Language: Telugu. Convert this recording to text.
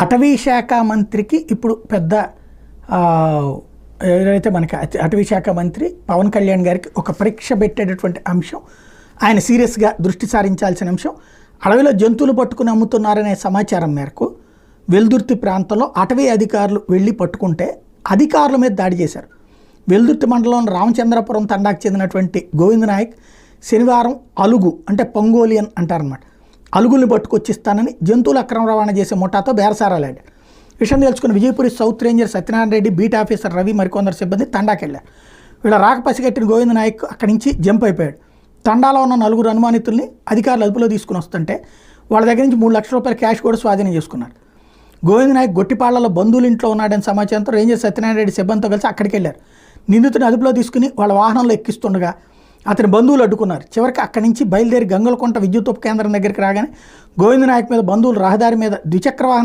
అటవీ శాఖ మంత్రికి ఇప్పుడు పెద్ద ఎవరైతే ఏదైతే మనకి అటవీ శాఖ మంత్రి పవన్ కళ్యాణ్ గారికి ఒక పరీక్ష పెట్టేటటువంటి అంశం ఆయన సీరియస్గా దృష్టి సారించాల్సిన అంశం అడవిలో జంతువులు పట్టుకుని అమ్ముతున్నారనే సమాచారం మేరకు వెల్దుర్తి ప్రాంతంలో అటవీ అధికారులు వెళ్ళి పట్టుకుంటే అధికారుల మీద దాడి చేశారు. వెల్దుర్తి మండలం రామచంద్రపురం తండాకు చెందినటువంటి గోవింద్ నాయక్ శనివారం అలుగు అంటే పొంగోలియన్ అంటారనమాట అలుగుల్ని పట్టుకొచ్చిస్తానని జంతువుల అక్రమ రవాణా చేసే ముఠాతో బేరసారాలాడు విషయం తెలుసుకున్న Vijayapuri south ranger Satyanarayana Reddy beat officer Ravi మరికొందరు సిబ్బంది తండాకెళ్ళారు వీళ్ళ రాక పసిగట్టిన గోవింద నాయక్ అక్కడి నుంచి జంప్ అయిపోయాడు. తండాలో ఉన్న నలుగురు అనుమానితుల్ని అధికారులు అదుపులో తీసుకుని వస్తుంటే వాళ్ళ దగ్గర నుంచి మూడు లక్షల రూపాయల క్యాష్ కూడా స్వాధీనం చేసుకున్నారు. గోవింద నాయక్ గొట్టిపాళ్ళలో బంధువులు ఇంట్లో ఉన్నాడని సమాచారంతో రేంజర్ సత్యనారాయణ రెడ్డి సిబ్బందితో కలిసి అక్కడికి వెళ్ళారు. నిందితుని అదుపులో తీసుకుని వాళ్ళ వాహనంలో ఎక్కిస్తుండగా అతని బంధువులు అడ్డుకున్నారు. చివరికి అక్కడి నుంచి బయలుదేరి గంగలకుంట విద్యుత్ ఉప కేంద్రం దగ్గరికి రాగానే గోవిందనాయక్ మీద బంధువులు రహదారి మీద ద్విచక్ర వాహనాలు